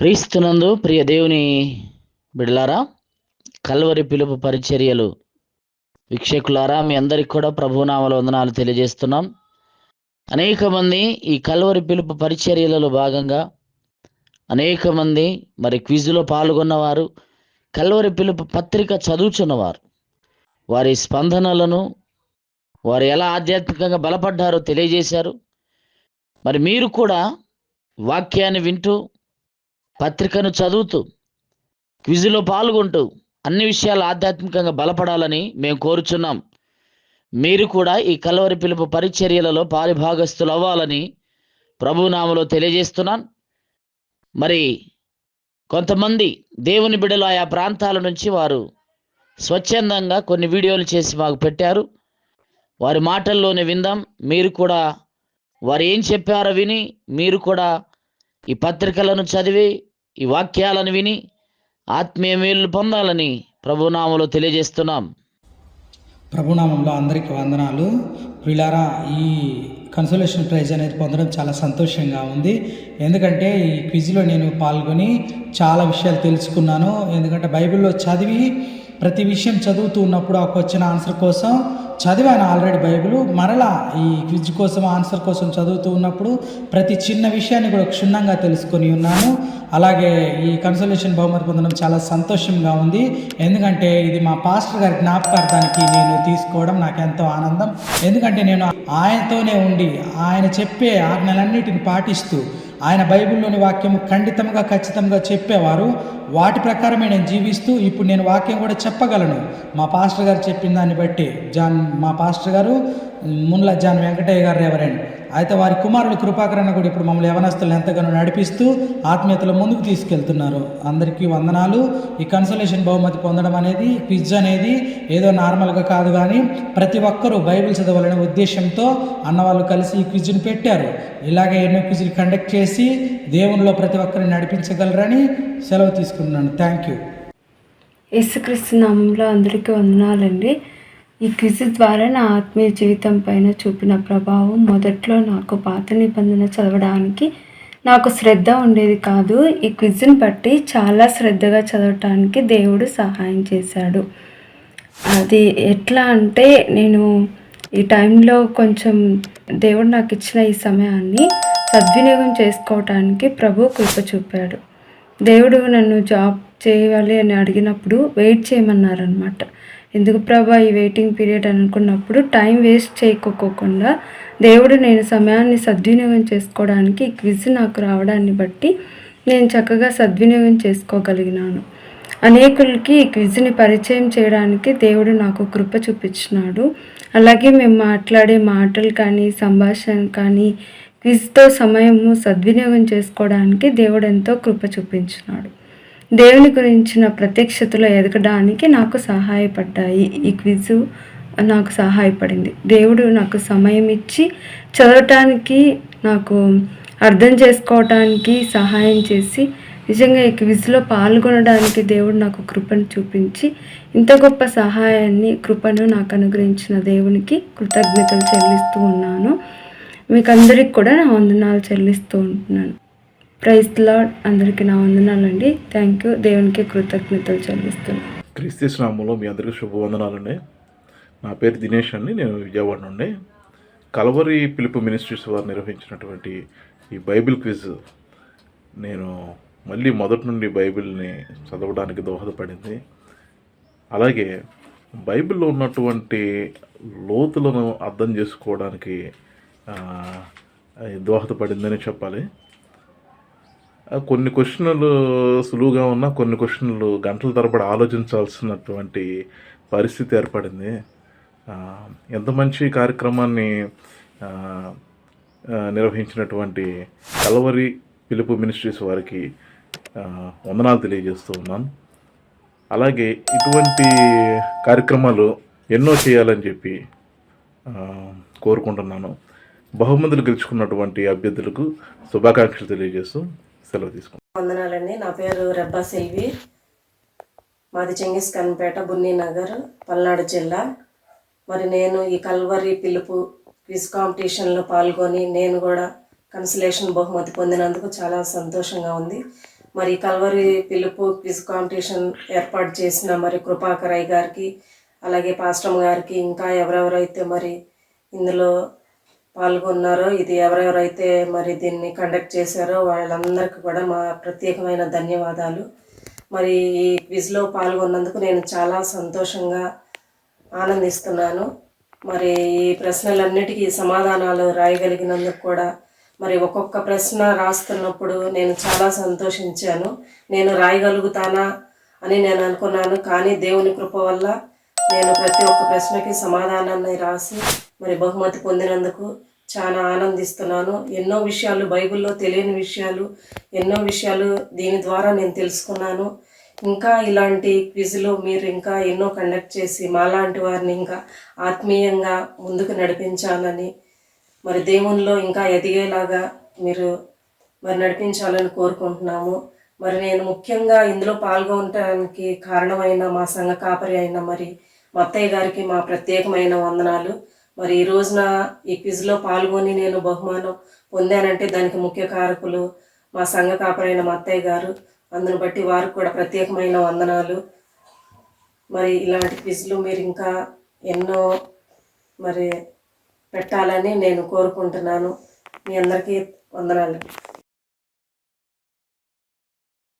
క్రీస్తునందు ప్రియ దేవుని బిడ్లారా కల్వరి పిలుపు పరిచర్యలు వీక్షకులారా మీ అందరికి కూడా ప్రభునామల వందనాలు తెలియజేస్తున్నాం. అనేక మంది ఈ కల్వరి పిలుపు పరిచర్యలలో భాగంగా అనేక మంది మరి క్విజ్లో పాల్గొన్నవారు కల్వరి పిలుపు పత్రిక చదువుచున్నవారు వారి స్పందనలను వారు ఎలా ఆధ్యాత్మికంగా బలపడ్డారో తెలియజేశారు. మరి మీరు కూడా వాక్యాన్ని వింటూ పత్రికను చదువుతూ క్విజ్లో పాల్గొంటూ అన్ని విషయాలు ఆధ్యాత్మికంగా బలపడాలని మేము కోరుచున్నాం. మీరు కూడా ఈ కలవరి పిలుపు పరిచర్యలలో పారిభాగస్తులు అవ్వాలని ప్రభునామలో తెలియజేస్తున్నాను మరి కొంతమంది దేవుని బిడలు ఆయా ప్రాంతాల నుంచి వారు స్వచ్ఛందంగా కొన్ని వీడియోలు చేసి మాకు పెట్టారు. వారి మాటల్లోనే విందాం. మీరు కూడా వారు ఏం చెప్పారో విని మీరు కూడా ఈ పత్రికలను చదివి ఈ వాక్యాలను విని ఆత్మీయ మేలు పొందాలని ప్రభునామలో తెలియజేస్తున్నాం. ప్రభునామంలో అందరికీ వందనాలు. ప్రిలారా ఈ కన్సోలేషన్ ప్రైజ్ అనేది పొందడం చాలా సంతోషంగా ఉంది. ఎందుకంటే ఈ క్విజ్లో నేను పాల్గొని చాలా విషయాలు తెలుసుకున్నాను. ఎందుకంటే బైబిల్లో చదివి ప్రతి విషయం చదువుతూ ఉన్నప్పుడు ఆ క్వశ్చన్ ఆన్సర్ కోసం చదివాను ఆల్రెడీ బైబిల్. మరలా ఈ క్విజ్ కోసం ఆన్సర్ కోసం చదువుతూ ఉన్నప్పుడు ప్రతి చిన్న విషయాన్ని కూడా క్షుణ్ణంగా తెలుసుకొని ఉన్నాను. అలాగే ఈ కన్సల్టేషన్ బహుమతి పొందడం చాలా సంతోషంగా ఉంది. ఎందుకంటే ఇది మా పాస్టర్ గారి జ్ఞాపకార్థానికి నేను తీసుకోవడం నాకు ఎంతో ఆనందం. ఎందుకంటే నేను ఆయనతోనే ఉండి ఆయన చెప్పే ఆజ్ఞలన్నిటిని పాటిస్తూ ఆయన బైబిల్లోని వాక్యము ఖండితంగా ఖచ్చితంగా చెప్పేవారు. వాటి ప్రకారమే నేను జీవిస్తూ ఇప్పుడు నేను వాక్యం కూడా చెప్పగలను. మా పాస్టర్ గారు చెప్పిన దాన్ని బట్టి. జాన్ మా పాస్టర్ గారు మున్ల జాన్ వెంకటయ్య గారు రెవరెండ్ అయితే వారి కుమారుడు కృపాకరణ కూడా ఇప్పుడు మమ్మల్ని యవనస్తులను ఎంతగానో నడిపిస్తూ ఆత్మీయతలో ముందుకు తీసుకెళ్తున్నారు. అందరికీ వందనాలు. ఈ కన్సలేషన్ బహుమతి పొందడం అనేది క్విజ్ అనేది ఏదో నార్మల్గా కాదు కానీ ప్రతి ఒక్కరూ బైబిల్ చదవాలనే ఉద్దేశంతో అన్నవాళ్ళు కలిసి ఈ క్విజ్ని పెట్టారు. ఇలాగే ఎన్నో క్విజ్లు కండక్ట్ చేసి దేవునిలో ప్రతి ఒక్కరిని నడిపించగలరని సెలవు తీసుకున్నాను థ్యాంక్ యూ యేసుక్రీస్తు నామంలో అందరికీ వందనాలండి. ఈ క్విజ్ ద్వారా నా ఆత్మీయ జీవితం పైన చూపిన ప్రభావం మొదట్లో నాకు పాత నిబంధన చదవడానికి నాకు శ్రద్ధ ఉండేది కాదు. ఈ క్విజ్ని బట్టి చాలా శ్రద్ధగా చదవటానికి దేవుడు సహాయం చేశాడు. అది ఎట్లా అంటే నేను ఈ టైంలో కొంచెం దేవుడు నాకు ఇచ్చిన ఈ సమయాన్ని సద్వినియోగం చేసుకోవటానికి ప్రభు కృప చూపాడు. దేవుడు నన్ను జాబ్ చేయాలి అని అడిగినప్పుడు వెయిట్ చేయమన్నారనమాట ఎందుకు ప్రభా ఈ వెయిటింగ్ పీరియడ్ అనుకున్నప్పుడు టైం వేస్ట్ చేయకోకుండా దేవుడు నేను సమయాన్ని సద్వినియోగం చేసుకోవడానికి ఈ క్విజ్ నాకు రావడాన్ని బట్టి నేను చక్కగా సద్వినియోగం చేసుకోగలిగినాను. అనేకులకి ఈ క్విజ్ని పరిచయం చేయడానికి దేవుడు నాకు కృప చూపించినాడు. అలాగే మేము మాట్లాడే మాటలు కానీ సంభాషణ కానీ క్విజ్తో సమయము సద్వినియోగం చేసుకోవడానికి దేవుడు ఎంతో కృప చూపించినాడు దేవుని గురించిన ప్రత్యక్షతలో ఎదగడానికి నాకు సహాయపడ్డాయి. ఈ క్విజ్ నాకు సహాయపడింది. దేవుడు నాకు సమయం ఇచ్చి చదవటానికి నాకు అర్థం చేసుకోవటానికి సహాయం చేసి నిజంగా ఈ క్విజ్లో పాల్గొనడానికి దేవుడు నాకు కృపను చూపించి ఇంత గొప్ప సహాయాన్ని కృపను నాకు అనుగ్రహించిన దేవునికి కృతజ్ఞతలు చెల్లిస్తూ ఉన్నాను. మీకు అందరికి కూడా నా వందనాలు చెల్లిస్తూ ఉంటున్నాను. ప్రైజ్ లాడ్ అందరికీ నా వందనాలండి. థ్యాంక్ యూ దేవునికి కృతజ్ఞతలు చెల్లిస్తున్నాను. క్రీస్తు నామంలో మీ అందరికీ శుభవందనాలండి. నా పేరు దినేష్ అండి. నేను విజయవాడ నుండి. కలవరి పిలుపు మినిస్ట్రీస్ వారు నిర్వహించినటువంటి ఈ బైబిల్ క్విజ్ నేను మళ్ళీ మొదటి నుండి బైబిల్ని చదవడానికి దోహదపడింది. అలాగే బైబిల్లో ఉన్నటువంటి లోతులను అర్థం చేసుకోవడానికి దోహదపడిందని చెప్పాలి. కొన్ని క్వశ్చన్లు సులువుగా ఉన్నా కొన్ని క్వశ్చన్లు గంటల తరబడి ఆలోచించాల్సినటువంటి పరిస్థితి ఏర్పడింది. ఎంత మంచి కార్యక్రమాన్ని నిర్వహించినటువంటి కలవరి పిలుపు మినిస్ట్రీస్ వారికి వందనాలు తెలియజేస్తూ ఉన్నాను. అలాగే ఇటువంటి కార్యక్రమాలు ఎన్నో చేయాలని చెప్పి కోరుకుంటున్నాను. బహుమతులు గెలుచుకున్నటువంటి అభ్యర్థులకు శుభాకాంక్షలు తెలియజేస్తూ సెలవు తీసుకుంటాం వందనాలండి. నా పేరు రెబ్బా సెల్వి. మాది చెంగిస్ కన్పేట బున్నీ నగర్ పల్నాడు జిల్లా. మరి నేను ఈ కల్వరి పిలుపు క్విజ్ కాంపిటీషన్లో పాల్గొని నేను కూడా కన్సలేషన్ బహుమతి పొందినందుకు చాలా సంతోషంగా ఉంది. మరి కల్వరి పిలుపు క్విజ్ కాంపిటీషన్ ఏర్పాటు చేసిన మరి కృపాకరయ్య గారికి అలాగే పాస్టమ్ గారికి ఇంకా ఎవరెవరైతే మరి ఇందులో పాల్గొన్నారో ఇది ఎవరెవరైతే మరి దీన్ని కండక్ట్ చేశారో వాళ్ళందరికీ కూడా మా ప్రత్యేకమైన ధన్యవాదాలు. మరి ఈ క్విజ్లో పాల్గొన్నందుకు నేను చాలా సంతోషంగా ఆనందిస్తున్నాను. మరి ఈ ప్రశ్నలన్నిటికీ సమాధానాలు రాయగలిగినందుకు కూడా మరి ఒక్కొక్క ప్రశ్న రాస్తున్నప్పుడు నేను చాలా సంతోషించాను. నేను రాయగలుగుతానా అని నేను అనుకున్నాను కానీ దేవుని కృప వల్ల నేను ప్రతి ఒక్క ప్రశ్నకి సమాధానాన్ని రాసి మరి బహుమతి పొందినందుకు చాలా ఆనందిస్తున్నాను. ఎన్నో విషయాలు బైబిల్లో తెలియని విషయాలు ఎన్నో విషయాలు దీని ద్వారా నేను తెలుసుకున్నాను. ఇంకా ఇలాంటి క్విజ్లు మీరు ఇంకా ఎన్నో కండక్ట్ చేసి మాలాంటి వారిని ఇంకా ఆత్మీయంగా ముందుకు నడిపించాలని మరి దేవునిలో ఇంకా ఎదిగేలాగా మీరు మరి నడిపించాలని కోరుకుంటున్నాము. మరి నేను ముఖ్యంగా ఇందులో పాల్గొనడానికి కారణమైన మా సంఘ కాపరి అయిన మరి మా అత్తయ్య గారికి మా ప్రత్యేకమైన వందనాలు. మరి ఈ రోజున ఈ క్విజ్లో పాల్గొని నేను బహుమానం పొందానంటే దానికి ముఖ్య కారకులు మా సంఘ కాపరైన మా అత్తయ్య గారు. అందును బట్టి వారికి కూడా ప్రత్యేకమైన వందనాలు. మరి ఇలాంటి క్విజ్లు మీరు ఇంకా ఎన్నో మరి పెట్టాలని నేను కోరుకుంటున్నాను. మీ అందరికీ వందనాలు.